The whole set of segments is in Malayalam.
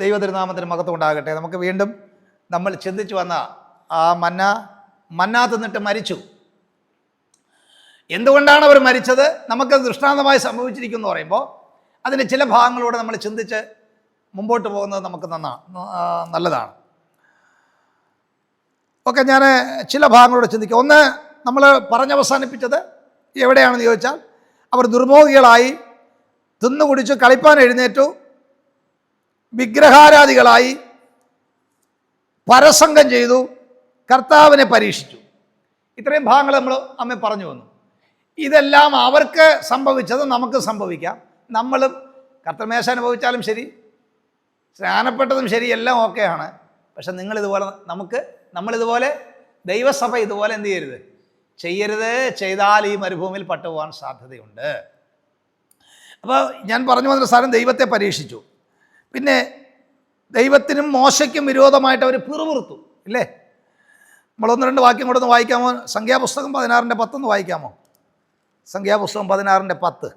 ദൈവതിരുനാമത്തിന് മഹത്വം ഉണ്ടാകട്ടെ നമുക്ക് വീണ്ടും നമ്മൾ ചിന്തിച്ചു വന്ന ആ മന്ന മന്ന തിന്നിട്ട് മരിച്ചു. എന്തുകൊണ്ടാണ് അവർ മരിച്ചത്? നമുക്ക് ദൃഷ്ടാന്തമായി സംഭവിച്ചിരിക്കുന്നു പറയുമ്പോൾ അതിന്റെ ചില ഭാഗങ്ങളോട് നമ്മൾ ചിന്തിച്ച് മുമ്പോട്ട് പോകുന്നത് നമുക്ക് നന്നാ നല്ലതാണ്. ഓക്കെ ഞാൻ ചില ഭാഗങ്ങളോട് ചിന്തിക്കുക ഒന്ന് നമ്മൾ പറഞ്ഞവസാനിപ്പിച്ചത് എവിടെയാണെന്ന് ചോദിച്ചാൽ അവർ ദുർമോഹികളായി തിന്നുകുടിച്ച് കളിപ്പാൻ എഴുന്നേറ്റു. വിഗ്രഹാരാധികളായി പരസംഗം ചെയ്തു കർത്താവിനെ പരീക്ഷിച്ചു. ഇത്രയും ഭാഗങ്ങൾ നമ്മൾ അമ്മ പറഞ്ഞു വന്നു. ഇതെല്ലാം അവർക്ക് സംഭവിച്ചത് നമുക്ക് സംഭവിക്കാം. നമ്മളും കർത്തമേശ അനുഭവിച്ചാലും ശരി സ്നാനപ്പെട്ടതും ശരി എല്ലാം ഓക്കെയാണ്. പക്ഷെ നിങ്ങളിതുപോലെ നമുക്ക് നമ്മളിതുപോലെ ദൈവസഭ ഇതുപോലെ എന്ത് ചെയ്യരുത്? ചെയ്യരുത് ചെയ്താൽ ഈ മരുഭൂമിയിൽ പട്ടുപോകാൻ സാധ്യതയുണ്ട്. അപ്പോൾ ഞാൻ പറഞ്ഞു വന്നൊരു സാധനം ദൈവത്തെ പരീക്ഷിച്ചു. പിന്നെ ദൈവത്തിനും മോശയ്ക്കും വിരോധമായിട്ട് അവർ പിറുപിറുത്തു ഇല്ലേ? നമ്മളൊന്ന് രണ്ട് വാക്യം കൂടെ ഒന്ന് വായിക്കാമോ? സംഖ്യാപുസ്തകം പതിനാറിന്റെ പത്തൊന്ന് വായിക്കാമോ? സംഖ്യാപുസ്തകം പതിനാറിന്റെ പത്ത്.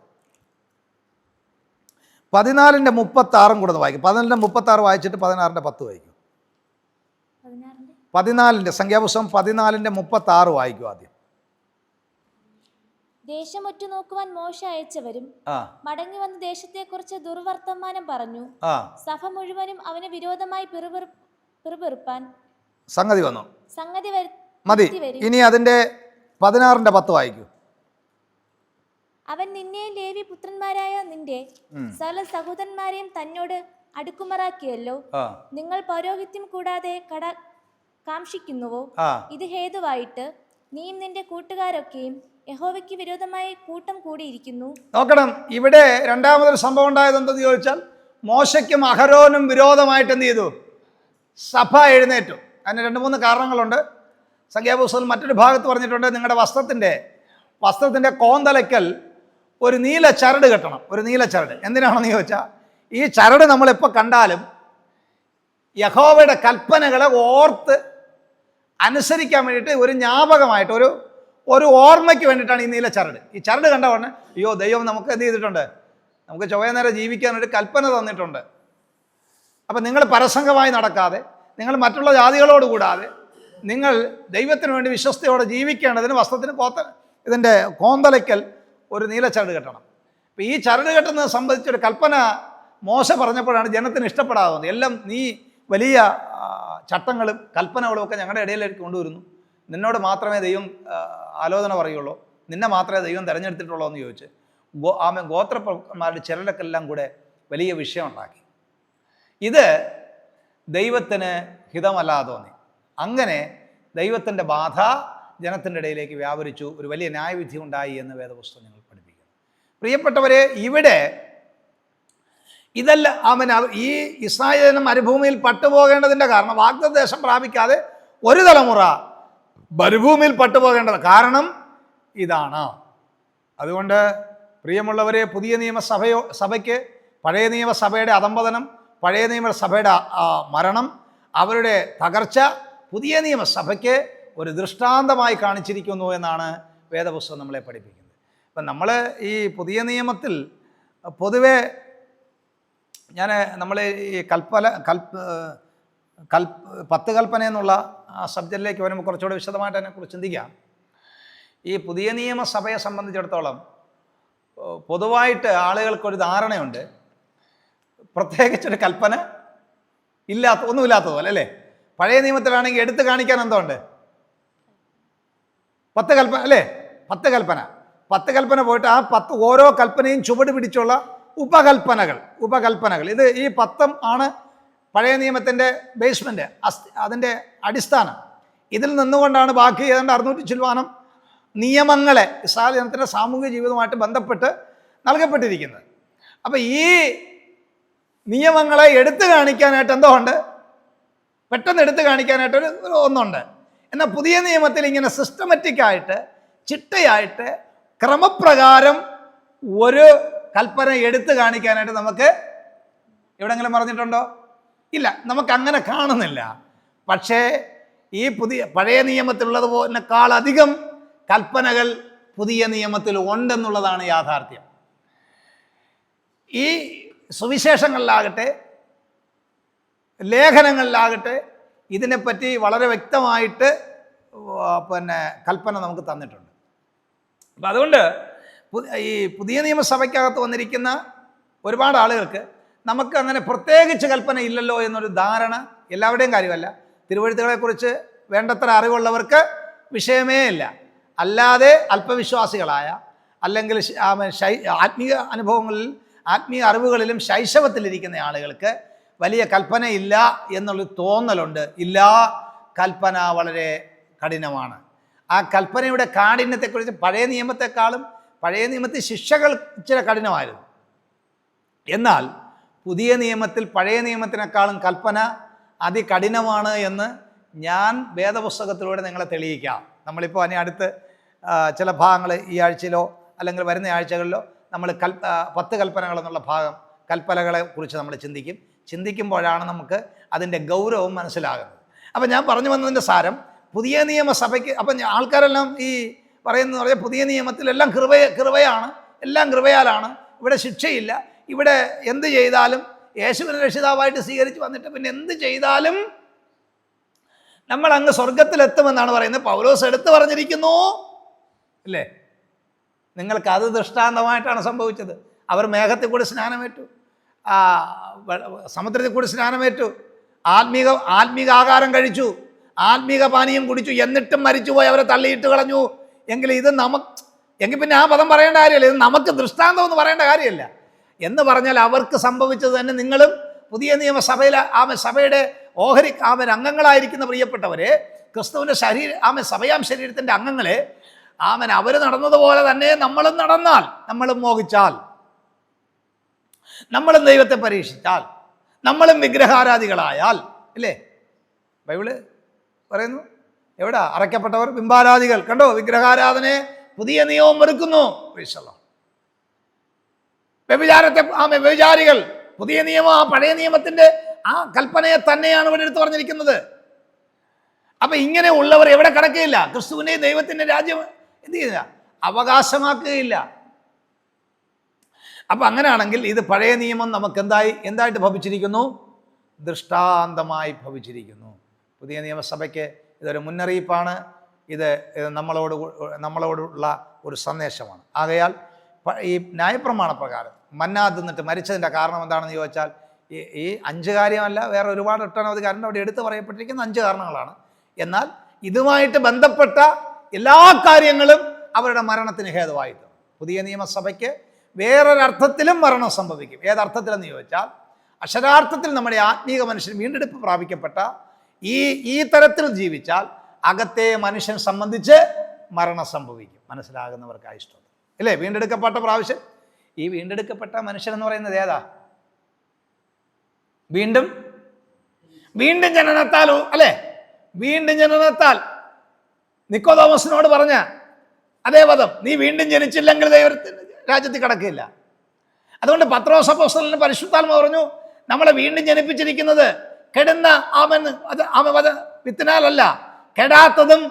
പതിനാലിന്റെ മുപ്പത്താറും കൂടെ ഒന്ന് വായിക്കും. പതിനാലിന്റെ മുപ്പത്താറ് വായിച്ചിട്ട് പതിനാറിന്റെ പത്ത് വായിക്കും. പതിനാലിന്റെ സംഖ്യാപുസ്തകം പതിനാലിന്റെ മുപ്പത്താറ് വായിക്കും ആദ്യം. ദേശം ഒറ്റുനോക്കുവാൻ മോശ അയച്ചവരും മടങ്ങി വന്ന ദേശത്തെക്കുറിച്ച് ദുർവർത്തമാനം പറഞ്ഞു. സഭ മുഴുവനും അവന് വിരോധമായി പിറുപിറുപ്പാൻ സംഗതി വന്നു? സംഗതി മതി. ഇനി അതിന്റെ പതിനാറിന്റെ പത്ത് വായിക്കൂ. അവൻ നിന്നെയും ലേവി പുത്രന്മാരായ നിന്റെ സകല സഹോദരന്മാരെയും തന്നോട് അടുക്കുമറാക്കിയല്ലോ. നിങ്ങൾ പൗരോഹിത്യം കൂടാതെ കട കാംക്ഷിക്കുന്നുവോ? ഇത് ഹേതുവായിട്ട് നീയും നിന്റെ കൂട്ടുകാരൊക്കെയും യഹോവയ്ക്ക് വിരോധമായി കൂട്ടം കൂടിയിരിക്കുന്നു. നോക്കണം ഇവിടെ രണ്ടാമതൊരു സംഭവം ഉണ്ടായത് എന്തെന്ന് ചോദിച്ചാൽ മോശയ്ക്കും അഹരോനും വിരോധമായിട്ട് എന്ത് ചെയ്തു? സഭ എഴുന്നേറ്റു. അതിന് രണ്ട് മൂന്ന് കാരണങ്ങളുണ്ട്. സംഖ്യാപുസ്തകം മറ്റൊരു ഭാഗത്ത് പറഞ്ഞിട്ടുണ്ട് നിങ്ങളുടെ വസ്ത്രത്തിന്റെ വസ്ത്രത്തിന്റെ കോന്തലയ്ക്കൽ ഒരു നീല ചരട് കെട്ടണം. ഒരു നീല ചരട്. എന്തിനാണെന്ന് ചോദിച്ചാൽ ഈ ചരട് നമ്മളെപ്പോൾ കണ്ടാലും യഹോവയുടെ കൽപ്പനകളെ ഓർത്ത് അനുസരിക്കാൻ വേണ്ടിയിട്ട് ഒരു ജ്ഞാപകമായിട്ട് ഒരു ഒരു ഓർമ്മയ്ക്ക് വേണ്ടിയിട്ടാണ് ഈ നീല ചരട്. ഈ ചരട് കണ്ട ഉടനെ അയ്യോ ദൈവം നമുക്ക് എന്ത് ചെയ്തിട്ടുണ്ട്? നമുക്ക് ചൊവ്വേ നേരെ ജീവിക്കാൻ ഒരു കൽപ്പന തന്നിട്ടുണ്ട്. അപ്പം നിങ്ങൾ പരസംഗമായി നടക്കാതെ നിങ്ങൾ മറ്റുള്ള ജാതികളോട് കൂടാതെ നിങ്ങൾ ദൈവത്തിന് വേണ്ടി വിശ്വസ്തയോടെ ജീവിക്കേണ്ടതിന് വസ്ത്രത്തിന് കോത്ത ഇതിന്റെ കോന്തലയ്ക്കൽ ഒരു നീല ചരട് കെട്ടണം. അപ്പം ഈ ചരട് കെട്ടുന്നത് സംബന്ധിച്ചൊരു കൽപ്പന മോശ പറഞ്ഞപ്പോഴാണ് ജനത്തിന് ഇഷ്ടപ്പെടാവുന്നത്. എല്ലാം നീ വലിയ ചട്ടങ്ങളും കൽപ്പനകളും ഒക്കെ ഞങ്ങളുടെ ഇടയിലേക്ക് കൊണ്ടുവരുന്നു. നിന്നോട് മാത്രമേ ദൈവം ആലോചന പറയുള്ളൂ. നിന്നെ മാത്രമേ ദൈവം തിരഞ്ഞെടുത്തിട്ടുള്ളൂ എന്ന് ചോദിച്ച് ഗോ ആമ ഗോത്രപ്രമാരുടെ ചിലരൊക്കെല്ലാം കൂടെ വലിയ വിഷയമുണ്ടാക്കി ഇത് ദൈവത്തിന് ഹിതമല്ലാതെ തോന്നി. അങ്ങനെ ദൈവത്തിന്റെ ബാധ ജനത്തിന്റെ ഇടയിലേക്ക് വ്യാപരിച്ചു. ഒരു വലിയ ന്യായവിധി ഉണ്ടായി എന്ന് വേദപുസ്തകം ഞങ്ങൾ പഠിപ്പിക്കുന്നു. പ്രിയപ്പെട്ടവരെ ഇവിടെ ഇതല്ല അവൻ ഈ ഇസ്രായേലിനും മരുഭൂമിയിൽ പട്ടുപോകേണ്ടതിന്റെ കാരണം വാഗ്ദദേശം പ്രാപിക്കാതെ ഒരു തലമുറ മരുഭൂമിയിൽ പട്ടുപോകേണ്ടത് കാരണം ഇതാണ്. അതുകൊണ്ട് പ്രിയമുള്ളവരെ പുതിയ നിയമസഭയോ സഭയ്ക്ക് പഴയ നിയമസഭയുടെ അധംപതനം പഴയ നിയമസഭയുടെ മരണം അവരുടെ തകർച്ച പുതിയ നിയമസഭയ്ക്ക് ഒരു ദൃഷ്ടാന്തമായി കാണിച്ചിരിക്കുന്നു എന്നാണ് വേദപുസ്തകം നമ്മളെ പഠിപ്പിക്കുന്നത്. അപ്പം നമ്മൾ ഈ പുതിയ നിയമത്തിൽ പൊതുവെ ഞാൻ നമ്മൾ ഈ കൽപ്പന കൽപ്പ് കൽ പത്ത് കൽപ്പന എന്നുള്ള ആ സബ്ജക്റ്റിലേക്ക് വരുമ്പോൾ കുറച്ചുകൂടെ വിശദമായിട്ട് അതിനെക്കുറിച്ച് ചിന്തിക്കാം. ഈ പുതിയ നിയമസഭയെ സംബന്ധിച്ചിടത്തോളം പൊതുവായിട്ട് ആളുകൾക്കൊരു ധാരണയുണ്ട്. പ്രത്യേകിച്ചൊരു കൽപ്പന ഇല്ലാത്ത ഒന്നുമില്ലാത്തതുപോലെ അല്ലേ? പഴയ നിയമത്തിലാണെങ്കിൽ എടുത്തു കാണിക്കാൻ എന്തോ ഉണ്ട്? പത്ത് കൽപ്പന അല്ലേ? പത്ത് കൽപ്പന. പത്ത് കൽപ്പന പോയിട്ട് ആ പത്ത് ഓരോ കൽപ്പനയും ചുവട് പിടിച്ചുള്ള ഉപകൽപ്പനകൾ ഉപകൽപ്പനകൾ. ഇത് ഈ പത്തും ആണ് പഴയ നിയമത്തിന്റെ ബേസ്മെന്റ് അസ്ഥി അതിന്റെ അടിസ്ഥാനം. ഇതിൽ നിന്നുകൊണ്ടാണ് ബാക്കി ഏതാണ്ട് അറുന്നൂറ്റി ചില്ലുവാനം നിയമങ്ങളെ ഇസ്രായേൽ സാമൂഹിക ജീവിതവുമായിട്ട് ബന്ധപ്പെട്ട് നൽകപ്പെട്ടിരിക്കുന്നത്. അപ്പോൾ ഈ നിയമങ്ങളെ എടുത്തു കാണിക്കാനായിട്ട് എന്തോ ഉണ്ട് പെട്ടെന്ന് എടുത്തു കാണിക്കാനായിട്ട് ഒന്നുണ്ട്. എന്നാൽ പുതിയ നിയമത്തിൽ ഇങ്ങനെ സിസ്റ്റമാറ്റിക്കായിട്ട് ചിട്ടയായിട്ട് ക്രമപ്രകാരം ഒരു കൽപ്പന എടുത്തു കാണിക്കാനായിട്ട് നമുക്ക് എവിടെങ്കിലും പറഞ്ഞിട്ടുണ്ടോ? ഇല്ല നമുക്ക് അങ്ങനെ കാണുന്നില്ല. പക്ഷേ ഈ പുതിയ പഴയ നിയമത്തിലുള്ളത് പോലെക്കാളധികം കൽപ്പനകൾ പുതിയ നിയമത്തിൽ ഉണ്ടെന്നുള്ളതാണ് യാഥാർത്ഥ്യം. ഈ സുവിശേഷങ്ങളിലാകട്ടെ ലേഖനങ്ങളിലാകട്ടെ ഇതിനെപ്പറ്റി വളരെ വ്യക്തമായിട്ട് പിന്നെ കൽപ്പന നമുക്ക് തന്നിട്ടുണ്ട്. അപ്പം അതുകൊണ്ട് ഈ പുതിയ നിയമസഭയ്ക്കകത്ത് വന്നിരിക്കുന്ന ഒരുപാട് ആളുകൾക്ക് നമുക്ക് അങ്ങനെ പ്രത്യേകിച്ച് കൽപ്പന ഇല്ലല്ലോ എന്നൊരു ധാരണ എല്ലാവരുടെയും കാര്യമല്ല. തിരുവഴുത്തുകളെക്കുറിച്ച് വേണ്ടത്ര അറിവുള്ളവർക്ക് വിഷയമേ ഇല്ല. അല്ലാതെ അല്പവിശ്വാസികളായ അല്ലെങ്കിൽ ശൈ- ആത്മീയ അനുഭവങ്ങളിൽ ആത്മീയ അറിവുകളിലും ശൈശവത്തിലിരിക്കുന്ന ആളുകൾക്ക് വലിയ കൽപ്പന ഇല്ല എന്നുള്ളൊരു തോന്നലുണ്ട്. ഇല്ല കൽപ്പന വളരെ കഠിനമാണ്. ആ കൽപ്പനയുടെ കാഠിന്യത്തെക്കുറിച്ച് പഴയ നിയമത്തെക്കാളും പഴയ നിയമത്തിൽ ശിക്ഷകൾ ഇച്ചിരി കഠിനമായിരുന്നു. എന്നാൽ പുതിയ നിയമത്തിൽ പഴയ നിയമത്തിനേക്കാളും കൽപ്പന അതികഠിനമാണ് എന്ന് ഞാൻ വേദപുസ്തകത്തിലൂടെ നിങ്ങളെ തെളിയിക്കാം. നമ്മളിപ്പോൾ അതിന് അടുത്ത് ചില ഭാഗങ്ങൾ ഈ ആഴ്ചയിലോ അല്ലെങ്കിൽ വരുന്ന ആഴ്ചകളിലോ നമ്മൾ കൽ പത്ത് കൽപ്പനകൾ എന്നുള്ള ഭാഗം കൽപ്പനകളെ കുറിച്ച് നമ്മൾ ചിന്തിക്കും. ചിന്തിക്കുമ്പോഴാണ് നമുക്ക് അതിന്റെ ഗൗരവം മനസ്സിലാകുന്നത്. അപ്പം ഞാൻ പറഞ്ഞു വന്നതിന്റെ സാരം പുതിയ നിയമസഭയ്ക്ക് അപ്പം ആൾക്കാരെല്ലാം ഈ പറയുന്നത് പറഞ്ഞാൽ പുതിയ നിയമത്തിലെല്ലാം കൃപയ കൃപയാണ് എല്ലാം കൃപയാലാണ് ഇവിടെ ശിക്ഷയില്ല. ഇവിടെ എന്ത് ചെയ്താലും യേശുവിനെ രക്ഷിതാവായിട്ട് സ്വീകരിച്ച് വന്നിട്ട് പിന്നെ എന്ത് ചെയ്താലും നമ്മൾ അങ്ങ് സ്വർഗത്തിലെത്തുമെന്നാണ് പറയുന്നത്. പൗലോസ് എടുത്തു പറഞ്ഞിരിക്കുന്നു. അല്ലേ? നിങ്ങൾക്ക് അത് ദൃഷ്ടാന്തമായിട്ടാണ് സംഭവിച്ചത്. അവർ മേഘത്തിൽ കൂടി സ്നാനമേറ്റു. ആ, സമുദ്രത്തിൽ കൂടി സ്നാനമേറ്റു. ആത്മീക ആത്മീക ആഹാരം കഴിച്ചു. ആത്മീക പാനീയം കുടിച്ചു. എന്നിട്ടും മരിച്ചുപോയി. അവരെ തള്ളിയിട്ട് കളഞ്ഞു. എങ്കിൽ ഇത് നമുക്ക് എങ്കിൽ പിന്നെ ആ പദം പറയേണ്ട കാര്യമില്ല. ഇത് നമുക്ക് ദൃഷ്ടാന്തം എന്ന് പറയേണ്ട കാര്യമില്ല. എന്ന് പറഞ്ഞാൽ അവർക്ക് സംഭവിച്ചത് തന്നെ നിങ്ങളും പുതിയ നിയമസഭയിൽ ആമ സഭയുടെ ഓഹരി ആമൻ അംഗങ്ങളായിരിക്കുന്ന പ്രിയപ്പെട്ടവരെ ക്രിസ്തുവിന്റെ ശരീര ആമൻ സഭയാം ശരീരത്തിന്റെ അംഗങ്ങളെ ആമൻ അവർ നടന്നതുപോലെ തന്നെ നമ്മളും നടന്നാൽ നമ്മളും മോഹിച്ചാൽ നമ്മളും ദൈവത്തെ പരീക്ഷിച്ചാൽ നമ്മളും വിഗ്രഹാരാധികളായാൽ അല്ലേ ബൈബിൾ പറയുന്നു എവിടാ? അറയ്ക്കപ്പെട്ടവർ ബിംബാരാധികൾ. കണ്ടോ? വിഗ്രഹാരാധനയെ പുതിയ നിയമം ഒരുക്കുന്നു. Lord. വ്യഭിചാരത്തെ ആ വ്യഭിചാരികൾ പുതിയ നിയമം ആ പഴയ നിയമത്തിന്റെ ആ കൽപ്പനയെ തന്നെയാണ് ഇവിടെ എടുത്തു പറഞ്ഞിരിക്കുന്നത്. അപ്പൊ ഇങ്ങനെ ഉള്ളവർ എവിടെ കിടക്കുകയില്ല ക്രിസ്തുവിന്റെ ദൈവത്തിന്റെ രാജ്യം എന്ത് ചെയ്യുക അവകാശമാക്കുകയില്ല. അപ്പൊ അങ്ങനെയാണെങ്കിൽ ഇത് പഴയ നിയമം നമുക്ക് എന്തായി എന്തായിട്ട് ഭവിച്ചിരിക്കുന്നു? ദൃഷ്ടാന്തമായി ഭവിച്ചിരിക്കുന്നു. പുതിയ നിയമസഭയ്ക്ക് ഇതൊരു മുന്നറിയിപ്പാണ്. ഇത് നമ്മളോട് നമ്മളോടുള്ള ഒരു സന്ദേശമാണ്. ആകയാൽ ഈ ന്യായപ്രമാണ പ്രകാരം മന്നാ തിന്നിട്ട് മരിച്ചതിന്റെ കാരണം എന്താണെന്ന് ചോദിച്ചാൽ ഈ ഈ അഞ്ച് കാര്യമല്ല വേറെ ഒരുപാട് ഒട്ടനവധി കാരണം അവിടെ എടുത്തു പറയപ്പെട്ടിരിക്കുന്ന അഞ്ച് കാരണങ്ങളാണ്. എന്നാൽ ഇതുമായിട്ട് ബന്ധപ്പെട്ട എല്ലാ കാര്യങ്ങളും അവരുടെ മരണത്തിന് ഹേതുവായിട്ട്. പുതിയ നിയമസഭയ്ക്ക് വേറൊരർത്ഥത്തിലും മരണം സംഭവിക്കും. ഏതർത്ഥത്തിലെന്ന് ചോദിച്ചാൽ അക്ഷരാർത്ഥത്തിൽ നമ്മുടെ ആത്മീക മനുഷ്യൻ വീണ്ടെടുപ്പ് പ്രാപിക്കപ്പെട്ട ഈ ഈ തരത്തിൽ ജീവിച്ചാൽ അകത്തെ മനുഷ്യൻ സംബന്ധിച്ച് മരണം സംഭവിക്കും. മനസ്സിലാകുന്നവർക്കായി ഇഷ്ടം. അല്ലേ? വീണ്ടെടുക്കപ്പെട്ട പ്രാവശ്യം ഈ വീണ്ടെടുക്കപ്പെട്ട മനുഷ്യൻ എന്ന് പറയുന്നത് ഏതാ? വീണ്ടും? വീണ്ടും ജനനത്താൽ അല്ലേ? വീണ്ടും ജനനത്താൽ. നിക്കോതോമസിനോട് പറഞ്ഞ അതേ പദം നീ വീണ്ടും ജനിച്ചില്ലെങ്കിൽ ദൈവത്തിന് രാജ്യത്തിൽ കിടക്കില്ല. അതുകൊണ്ട് പത്രോസപ്പോസ്റ്റലിന് പരിശുദ്ധാത്മ പറഞ്ഞു നമ്മളെ വീണ്ടും ജനിപ്പിച്ചിരിക്കുന്നത് കെടുന്ന ആമൻ അത് ആമ വധ വിത്തിനാലല്ല കെടാത്തതും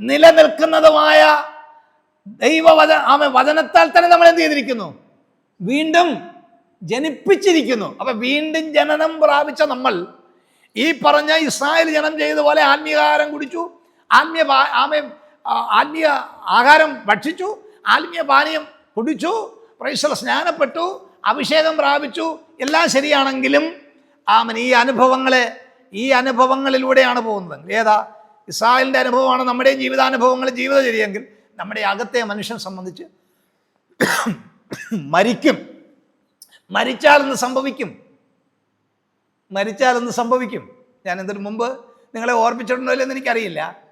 നിലനിൽക്കുന്നതുമായ ദൈവവധ ആമ വചനത്താൽ തന്നെ നമ്മൾ എന്ത് ചെയ്തിരിക്കുന്നു? വീണ്ടും ജനിപ്പിച്ചിരിക്കുന്നു. അപ്പൊ വീണ്ടും ജനനം പ്രാപിച്ച നമ്മൾ ഈ പറഞ്ഞ ഇസ്രായേൽ ജനം ചെയ്ത പോലെ ആത്മീയകാരം കുടിച്ചു ആത്മീയ ആമേ ആത്മീയ ആഹാരം ഭക്ഷിച്ചു ആത്മീയ പാനീയം കുടിച്ചു പ്രൈസല സ്നാനപ്പെട്ടു അഭിഷേകം പ്രാപിച്ചു എല്ലാം ശരിയാണെങ്കിലും ആമൻ ഈ അനുഭവങ്ങളെ ഈ അനുഭവങ്ങളിലൂടെയാണ് പോകുന്നത്. ഏതാ? ഇസ്രായേലിന്റെ അനുഭവമാണ് നമ്മുടെ ജീവിതാനുഭവങ്ങൾ ജീവിതചര്യമെങ്കിൽ നമ്മുടെ അകത്തെ മനുഷ്യൻ സംബന്ധിച്ച് മരിക്കും. മരിച്ചാൽ എന്ന് സംഭവിക്കും? മരിച്ചാൽ എന്ന് സംഭവിക്കും? ഞാൻ ഇതിനു മുമ്പ് നിങ്ങളെ ഓർപ്പിച്ചിട്ടുണ്ടോ ഇല്ലെന്ന് എനിക്കറിയില്ല.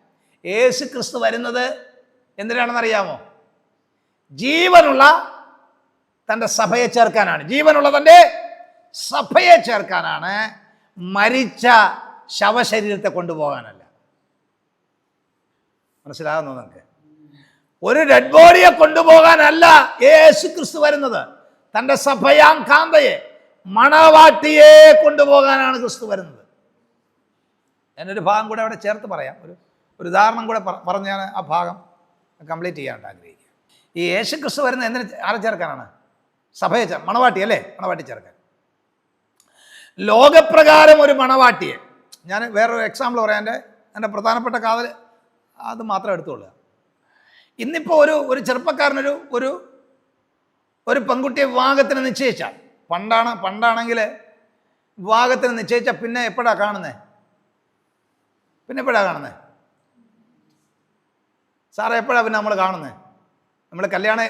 യേശു ക്രിസ്തു വരുന്നത് എന്തിനാണെന്ന് അറിയാമോ ജീവനുള്ള തന്റെ സഭയെ ചേർക്കാനാണ്. ജീവനുള്ള തന്റെ സഭയെ ചേർക്കാനാണ്. മരിച്ച ശവശരീരത്തെ കൊണ്ടുപോകാനല്ല. മനസ്സിലാകുന്നു നിങ്ങൾക്ക് ഒരു ഡെഡ് ബോഡിയെ കൊണ്ടുപോകാനല്ല യേശു ക്രിസ്തു വരുന്നത്. തന്റെ സഭയാം കാന്തയെ മണവാട്ടിയെ കൊണ്ടുപോകാനാണ് ക്രിസ്തു വരുന്നത്. ഞാനൊരു ഭാഗം കൂടെ അവിടെ ചേർത്ത് പറയാം. ഒരു ഒരു ഉദാഹരണം കൂടെ പറ- പറഞ്ഞ് ഞാൻ ആ ഭാഗം കംപ്ലീറ്റ് ചെയ്യാനായിട്ട് ആഗ്രഹിക്കുക ഈ യേശു ക്രിസ്തു വരുന്നത് എന്തിന് ആരെ ചേർക്കാനാണ്? സഭയെ ചേർ മണവാട്ടി അല്ലേ? മണവാട്ടി ചേർക്കാൻ. ലോകപ്രകാരം ഒരു മണവാട്ടിയെ ഞാൻ വേറൊരു എക്സാമ്പിൾ പറയാം. എന്റെ എന്റെ പ്രധാനപ്പെട്ട കാതൽ അത് മാത്രം എടുത്തുകൊള്ളുക. ഇന്നിപ്പോൾ ഒരു ഒരു ചെറുപ്പക്കാരനൊരു ഒരു ഒരു പെൺകുട്ടിയെ വിവാഹത്തിന് നിശ്ചയിച്ചാൽ പണ്ടാണ് പണ്ടാണെങ്കിൽ വിവാഹത്തിന് നിശ്ചയിച്ചാൽ പിന്നെ എപ്പോഴാണ് കാണുന്നത് പിന്നെ എപ്പോഴാണ് കാണുന്നത് സാറേ എപ്പോഴാണ് പിന്നെ നമ്മൾ കാണുന്നത് നമ്മൾ കല്യാണം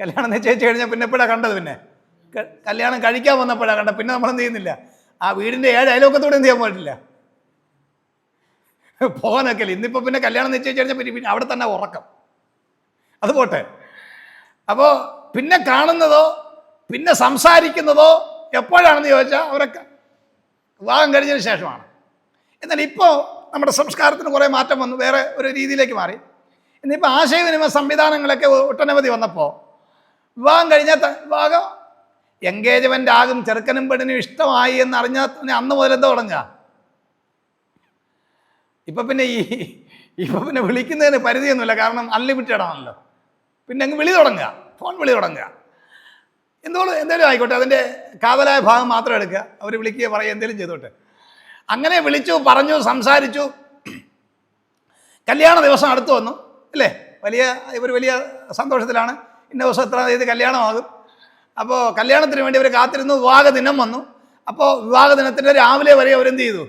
കല്യാണം നിശ്ചയിച്ച് കഴിഞ്ഞാൽ പിന്നെ എപ്പോഴാണ് കണ്ടത് പിന്നെ? കല്യാണം കഴിക്കാൻ വന്നപ്പോഴാണ് കണ്ടത് പിന്നെ നമ്മൾ എന്ത് ചെയ്യുന്നില്ല? ആ വീടിന്റെ ഏഴ് അയലോക്കത്തോടെ എന്ത് ചെയ്യാൻ പറ്റില്ല പോകാനൊക്കെ ഇന്നിപ്പോൾ പിന്നെ കല്യാണം നിശ്ചയിച്ച് കഴിഞ്ഞാൽ പിന്നെ അവിടെ തന്നെ ഉറക്കം. അത് പോട്ടെ. അപ്പോൾ പിന്നെ കാണുന്നതോ പിന്നെ സംസാരിക്കുന്നതോ എപ്പോഴാണെന്ന് ചോദിച്ചാൽ അവരൊക്കെ വിവാഹം കഴിഞ്ഞതിന് ശേഷമാണ്. എന്നാൽ ഇപ്പോൾ നമ്മുടെ സംസ്കാരത്തിന് കുറേ മാറ്റം വന്നു വേറെ ഒരു രീതിയിലേക്ക് മാറി. ഇന്നിപ്പോൾ ആശയവിനിമയ സംവിധാനങ്ങളൊക്കെ ഒട്ടനവധി വന്നപ്പോൾ വിവാഹം കഴിഞ്ഞാൽ വിവാഹം എൻഗേജ്മെന്റ് ആകും ചെറുക്കനും പെണ്ണിനും ഇഷ്ടമായി എന്നറിഞ്ഞാൽ അന്ന് മുതൽ തുടങ്ങുക. ഇപ്പം പിന്നെ ഈ ഇപ്പൊ പിന്നെ വിളിക്കുന്നതിന് പരിധിയൊന്നുമില്ല. കാരണം അൺലിമിറ്റഡ് ആണല്ലോ. പിന്നെ അങ്ങ് വിളി തുടങ്ങുക. ഫോൺ വിളി തുടങ്ങുക. എന്തോളം എന്തേലും ആയിക്കോട്ടെ. അതിന്റെ കാവലായ ഭാഗം മാത്രം എടുക്കുക. അവർ വിളിക്കുക പറയുക എന്തേലും ചെയ്തോട്ടെ. അങ്ങനെ വിളിച്ചു പറഞ്ഞു സംസാരിച്ചു. കല്യാണ ദിവസം അടുത്ത് വന്നു. അല്ലേ? വലിയ ഇവർ വലിയ സന്തോഷത്തിലാണ്. ഇന്ന ദിവസം എത്ര തീയതി കല്യാണമാകും. അപ്പോൾ കല്യാണത്തിന് വേണ്ടി അവർ കാത്തിരുന്നു. വിവാഹ ദിനം വന്നു. അപ്പോൾ വിവാഹ ദിനത്തിന്റെ രാവിലെ വരെ അവരെന്ത് ചെയ്തു?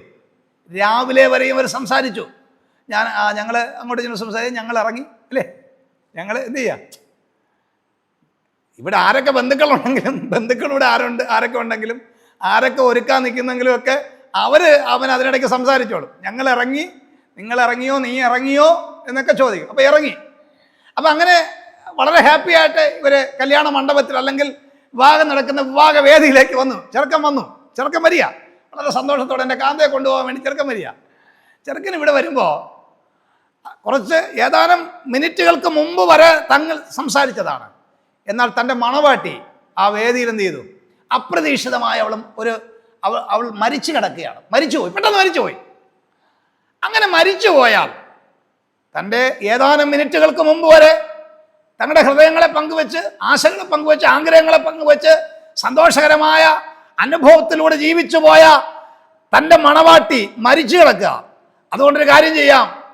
രാവിലെ വരെയും അവർ സംസാരിച്ചു. ഞാൻ ഞങ്ങൾ അങ്ങോട്ട് ചെന്ന് സംസാരിച്ചു ഞങ്ങൾ ഇറങ്ങി അല്ലേ? ഞങ്ങൾ എന്ത് ചെയ്യാം? ഇവിടെ ആരൊക്കെ ബന്ധുക്കളുണ്ടെങ്കിലും ബന്ധുക്കൾ ഇവിടെ ആരുണ്ട് ആരൊക്കെ ഉണ്ടെങ്കിലും ആരൊക്കെ ഒരുക്കാൻ നിൽക്കുന്നെങ്കിലും ഒക്കെ അവർ അവൻ അതിനിടയ്ക്ക് സംസാരിച്ചോളും. ഞങ്ങൾ ഇറങ്ങി നിങ്ങൾ ഇറങ്ങിയോ നീ ഇറങ്ങിയോ എന്നൊക്കെ ചോദിക്കും. അപ്പോൾ ഇറങ്ങി. അപ്പം അങ്ങനെ വളരെ ഹാപ്പി ആയിട്ട് ഇവർ കല്യാണ മണ്ഡപത്തിൽ അല്ലെങ്കിൽ വിവാഹം നടക്കുന്ന വിവാഹ വേദിയിലേക്ക് വന്നു. ചെറുക്കൻ വന്നു. ചെറുക്കൻ വരിക. വളരെ സന്തോഷത്തോടെ എന്റെ കാന്തയെ കൊണ്ടുപോകാൻ വേണ്ടി ചെറുക്കൻ വരിക. ചെറുക്കൻ ഇവിടെ വരുമ്പോൾ കുറച്ച് ഏതാനും മിനിറ്റുകൾക്ക് മുമ്പ് വരെ തങ്ങൾ സംസാരിച്ചതാണ്. എന്നാൽ തന്റെ മണവാട്ടി ആ വേദിയിൽ എന്ത് ചെയ്തു? അപ്രതീക്ഷിതമായി അവളും ഒരു അവൾ അവൾ മരിച്ചു കിടക്കുകയാണ്. മരിച്ചുപോയി പെട്ടെന്ന് മരിച്ചുപോയി അങ്ങനെ മരിച്ചു പോയാൽ തന്റെ ഏതാനും മിനിറ്റുകൾക്ക് മുമ്പ് വരെ തങ്ങളുടെ ഹൃദയങ്ങളെ പങ്കുവെച്ച് ആശകൾ പങ്കുവെച്ച് ആഗ്രഹങ്ങളെ പങ്കുവെച്ച് സന്തോഷകരമായ അനുഭവത്തിലൂടെ ജീവിച്ചു പോയ തന്റെ മണവാട്ടി മരിച്ചു കിടക്കുക. അതുകൊണ്ടൊരു കാര്യം ചെയ്യാം.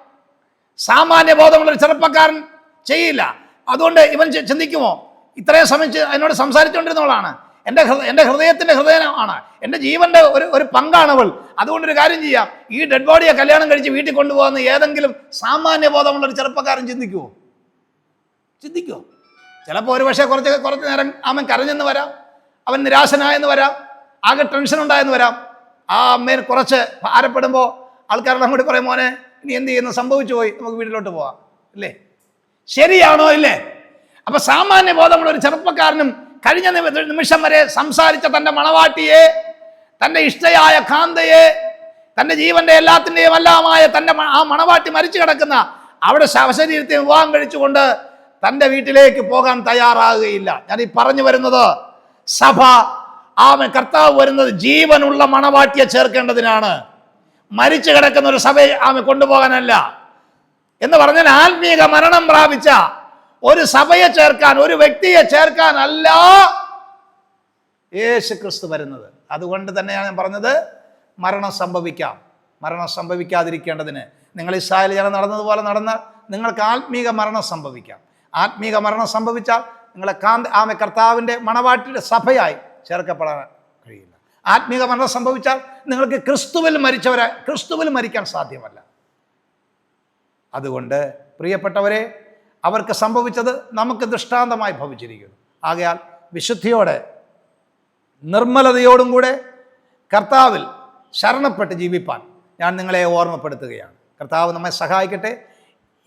സാമാന്യ ബോധമുള്ള ഒരു ചെറുപ്പക്കാരൻ ചെയ്യില്ല. അതുകൊണ്ട് ഇവൻ ചിന്തിക്കുമോ? ഇത്രയും സമയം എന്നോട് സംസാരിച്ചുകൊണ്ടിരുന്നവളാണ്. എന്റെ ഹൃദയ എന്റെ ഹൃദയത്തിന്റെ ഹൃദയമാണ്. എന്റെ ജീവന്റെ ഒരു ഒരു പങ്കാണ് അവൾ. അതുകൊണ്ടൊരു കാര്യം ചെയ്യാം. ഈ ഡെഡ് ബോഡിയെ കല്യാണം കഴിച്ച് വീട്ടിൽ കൊണ്ടുപോകുന്ന ഏതെങ്കിലും സാമാന്യ ബോധമുള്ള ഒരു ചെറുപ്പക്കാരൻ ചിന്തിക്കുമോ ചിന്തിക്കുമോ ചിലപ്പോൾ ഒരു പക്ഷേ കുറച്ച് കുറച്ച് നേരം അവൻ കരഞ്ഞെന്ന് വരാം. അവൻ നിരാശനായെന്ന് വരാം. ആകെ ടെൻഷൻ ഉണ്ടായെന്ന് വരാം. ആ അമ്മേന് കുറച്ച് ഭാരപ്പെടുമ്പോൾ ആൾക്കാരുടെ അങ്ങോട്ട് പറയും മോനെ ഇനി എന്ത് ചെയ്യുന്നു? സംഭവിച്ചു പോയി. നമുക്ക് വീട്ടിലോട്ട് പോവാം. അല്ലേ? ശരിയാണോ ഇല്ലേ? അപ്പൊ സാമാന്യ ബോധമുള്ള ഒരു ചെറുപ്പക്കാരനും കഴിഞ്ഞ നിമി- നിമിഷം വരെ സംസാരിച്ച തന്റെ മണവാട്ടിയെ തന്റെ ഇഷ്ടയായ കാന്തയെ തന്റെ ജീവന്റെ എല്ലാത്തിന്റെയും എല്ലാമായ തന്റെ ആ മണവാട്ടി മരിച്ചു കിടക്കുന്ന അവിടെ ശവശരീരത്തെ വിവാഹം കഴിച്ചുകൊണ്ട് തന്റെ വീട്ടിലേക്ക് പോകാൻ തയ്യാറാകുകയില്ല. ഞാൻ ഈ പറഞ്ഞു വരുന്നത് സഭ ആ കർത്താവ് വരുന്നത് ജീവനുള്ള മണവാട്ടിയെ ചേർക്കേണ്ടതിനാണ്. മരിച്ചു കിടക്കുന്ന ഒരു സഭയെ ആമ കൊണ്ടുപോകാനല്ല. എന്ന് പറഞ്ഞാൽ ആത്മീക മരണം പ്രാപിച്ച ഒരു സഭയെ ചേർക്കാൻ ഒരു വ്യക്തിയെ ചേർക്കാനല്ല യേശു ക്രിസ്തു വരുന്നത്. അതുകൊണ്ട് തന്നെയാണ് ഞാൻ പറഞ്ഞത് മരണം സംഭവിക്കാം. മരണം സംഭവിക്കാതിരിക്കേണ്ടതിന്. നിങ്ങൾ ഇസ്രായേൽ ജനം നടന്നതുപോലെ നടന്നാൽ നിങ്ങൾക്ക് ആത്മീക മരണം സംഭവിക്കാം. ആത്മീക മരണം സംഭവിച്ചാൽ നിങ്ങളെ കാന്ത ആമ കർത്താവിന്റെ മണവാട്ടിയുടെ സഭയായി ചേർക്കപ്പെടാൻ ആത്മീക മരണം സംഭവിച്ചാൽ നിങ്ങൾക്ക് ക്രിസ്തുവിൽ മരിച്ചവരെ ക്രിസ്തുവിൽ മരിക്കാൻ സാധ്യമല്ല. അതുകൊണ്ട് പ്രിയപ്പെട്ടവരെ അവർക്ക് സംഭവിച്ചത് നമുക്ക് ദൃഷ്ടാന്തമായി ഭവിച്ചിരിക്കുന്നു. ആകയാൽ വിശുദ്ധിയോടെ നിർമ്മലതയോടും കൂടെ കർത്താവിൽ ശരണപ്പെട്ട് ജീവിപ്പാൻ ഞാൻ നിങ്ങളെ ഓർമ്മപ്പെടുത്തുകയാണ്. കർത്താവ് നമ്മെ സഹായിക്കട്ടെ.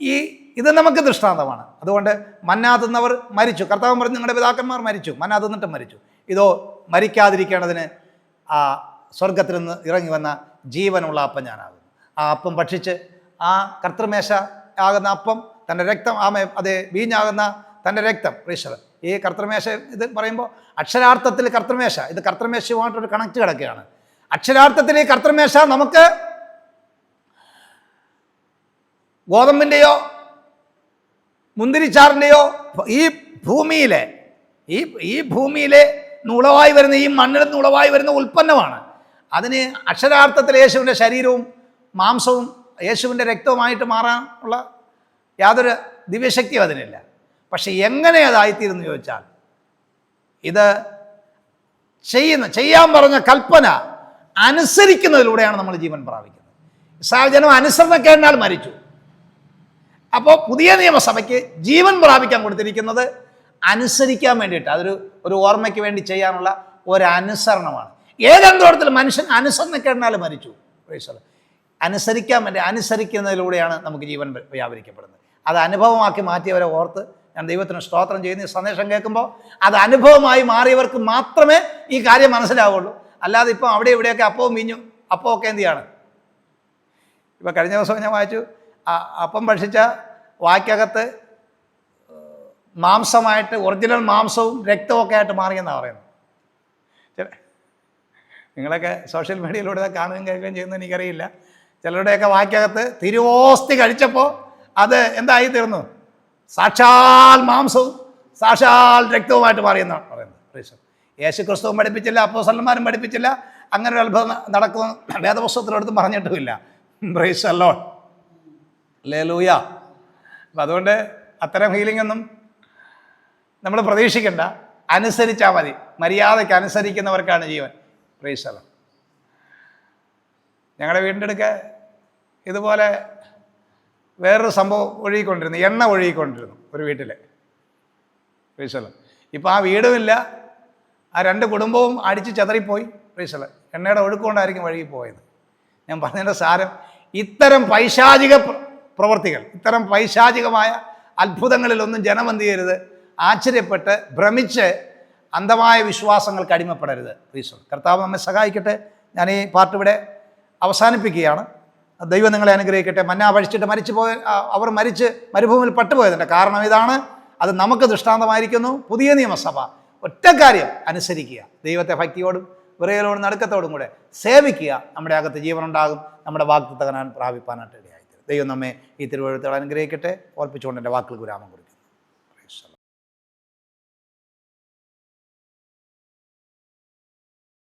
ഈ ഇത് നമുക്ക് ദൃഷ്ടാന്തമാണ്. അതുകൊണ്ട് മന്നാ തിന്നവർ മരിച്ചു. കർത്താവ് പറഞ്ഞു നിങ്ങളുടെ പിതാക്കന്മാർ മരിച്ചു. മന്നാ തിന്നിട്ടും മരിച്ചു. ഇതോ മരിക്കാതിരിക്കേണ്ടതിന് ആ സ്വർഗത്തിൽ നിന്ന് ഇറങ്ങി വന്ന ജീവനുള്ള അപ്പം ഞാനാകുന്നു. ആ അപ്പം ഭക്ഷിച്ച് ആ കർത്തൃമേശ ആകുന്ന അപ്പം തന്റെ രക്തം ആമ അതെ വീഞ്ഞാകുന്ന തന്റെ രക്തം ഈശ്വരൻ. ഈ കർത്തൃമേശ ഇത് പറയുമ്പോൾ അക്ഷരാർത്ഥത്തിൽ കർത്തൃമേശ ഇത് കർത്തൃമേശയുമായിട്ടൊരു കണക്ട് കിടക്കുകയാണ്. അക്ഷരാർത്ഥത്തിൽ ഈ കർത്തൃമേശ നമുക്ക് ഗോതമ്പിന്റെയോ മുന്തിരിച്ചാറിന്റെയോ ഈ ഭൂമിയിലെ ഈ ഈ ഭൂമിയിലെ ഉളവായി വരുന്ന ഈ മണ്ണിൽ നിന്ന് ഉളവായി വരുന്ന ഉൽപ്പന്നമാണ്. അതിന് അക്ഷരാർത്ഥത്തിൽ യേശുവിന്റെ ശരീരവും മാംസവും യേശുവിന്റെ രക്തവുമായിട്ട് മാറാനുള്ള യാതൊരു ദിവ്യശക്തിയും അതിനില്ല. പക്ഷെ എങ്ങനെ അതായിത്തീരുന്നു ചോദിച്ചാൽ ഇത് ചെയ്യുന്ന ചെയ്യാൻ പറഞ്ഞ കൽപ്പന അനുസരിക്കുന്നതിലൂടെയാണ് നമ്മൾ ജീവൻ പ്രാപിക്കുന്നത്. സാഹചര്യം അനുസരണക്കേണ്ടാൽ മരിച്ചു. അപ്പോൾ പുതിയ നിയമസഭയ്ക്ക് ജീവൻ പ്രാപിക്കാൻ കൊടുത്തിരിക്കുന്നത് അനുസരിക്കാൻ വേണ്ടിയിട്ട് അതൊരു ഒരു ഓർമ്മയ്ക്ക് വേണ്ടി ചെയ്യാനുള്ള ഒരു അനുസരണമാണ് ഏതെന്തോടത്തിൽ മനുഷ്യൻ അനുസരണക്കേണ്ടാൽ മരിച്ചു? Praise the അനുസരിക്കാൻ വേണ്ടി അനുസരിക്കുന്നതിലൂടെയാണ് നമുക്ക് ജീവൻ വ്യാപരിക്കപ്പെടുന്നത്. അത് അനുഭവമാക്കി മാറ്റിയവരെ ഓർത്ത് ഞാൻ ദൈവത്തിന് സ്തോത്രം ചെയ്യുന്ന ഈ സന്ദേശം കേൾക്കുമ്പോൾ അത് അനുഭവമായി മാറിയവർക്ക് മാത്രമേ ഈ കാര്യം മനസ്സിലാവുള്ളൂ. അല്ലാതെ ഇപ്പം അവിടെ ഇവിടെയൊക്കെ അപ്പവും വീഞ്ഞു അപ്പമൊക്കെ എന്ത് ചെയ്യാണ്? ഇപ്പം കഴിഞ്ഞ ദിവസം ഞാൻ വായിച്ചു അപ്പം ഭക്ഷിച്ച വായ്ക്കകത്ത് മാംസമായിട്ട് ഒറിജിനൽ മാംസവും രക്തവും ആയിട്ട് മാറിയെന്നാണ് പറയുന്നത്. നിങ്ങളൊക്കെ സോഷ്യൽ മീഡിയയിലൂടെ കാണുകയും കേൾക്കുകയും ചെയ്യുന്നത് എനിക്കറിയില്ല. ചിലരുടെയൊക്കെ വാക്യകത്ത് തിരുവോസ്തി കഴിച്ചപ്പോൾ അത് എന്തായി തീർന്നു സാക്ഷാൽ മാംസവും സാക്ഷാൽ രക്തവുമായിട്ട് മാറിയെന്നാണ് പറയുന്നത്. യേശു ക്രിസ്തുവും പഠിപ്പിച്ചില്ല അപ്പോസലന്മാരും പഠിപ്പിച്ചില്ല അങ്ങനെ ഒരു അത്ഭുതം നടക്കുന്ന വേദപുസ്തകത്തിലെടുത്തും പറഞ്ഞിട്ടുമില്ല. ബ്രേസ് അല്ലോ ലേലൂയ അപ്പം അതുകൊണ്ട് അത്തരം ഹീലിംഗ് ഒന്നും നമ്മൾ പ്രതീക്ഷിക്കണ്ട. അനുസരിച്ചാൽ മതി. മര്യാദയ്ക്ക് അനുസരിക്കുന്നവർക്കാണ് ജീവൻ. പ്രൈസലോ ഞങ്ങളുടെ വീടിന്റെ അടുക്ക ഇതുപോലെ വേറൊരു സംഭവം ഒഴുകിക്കൊണ്ടിരുന്നു. എണ്ണ ഒഴുകിക്കൊണ്ടിരുന്നു ഒരു വീട്ടിൽ പ്രൈസലോ ഇപ്പോൾ ആ വീടുമില്ല ആ രണ്ട് കുടുംബവും അടിച്ച് ചെതറിപ്പോയി. പ്രൈസലോ എണ്ണയുടെ ഒഴുക്കുകൊണ്ടായിരിക്കും വഴുകി പോയത് ഞാൻ പറഞ്ഞതിന്റെ സാരം ഇത്തരം പൈശാചിക പ്രവൃത്തികൾ ഇത്തരം പൈശാചികമായ അത്ഭുതങ്ങളിലൊന്നും ജനം എന്ത് ചെയ്യരുത്. ആശ്ചര്യപ്പെട്ട് ഭ്രമിച്ച് അന്ധമായ വിശ്വാസങ്ങൾക്ക് അടിമപ്പെടരുത്. പ്ലീസ് കർത്താവ് നമ്മെ സഹായിക്കട്ടെ. ഞാൻ ഈ പാർട്ട് ഇവിടെ അവസാനിപ്പിക്കുകയാണ്. ദൈവം നിങ്ങളെ അനുഗ്രഹിക്കട്ടെ. മന്നാ പഴിച്ചിട്ട് മരിച്ചു പോയ അവർ മരിച്ച് മരുഭൂമിയിൽ പട്ടുപോയതിന്റെ കാരണം ഇതാണ്. അത് നമുക്ക് ദൃഷ്ടാന്തമായിരിക്കുന്നു. പുതിയ നിയമസഭ. ഒറ്റ കാര്യം അനുസരിക്കുക. ദൈവത്തെ ഭക്തിയോടും വിറയലോടും നടുക്കത്തോടും കൂടെ സേവിക്കുക. നമ്മുടെ അകത്ത് ജീവനുണ്ടാകും നമ്മുടെ വാക്ക് തകരാൻ പ്രാപിപ്പാനായിട്ട് ഇടയായി ദൈവം നമ്മെ ഈ തിരുവഴുത്തുകൾ അനുഗ്രഹിക്കട്ടെ. ഓർപ്പിച്ചുകൊണ്ട് എന്റെ വാക്കുകൾ വിരാമം കൊടുക്കും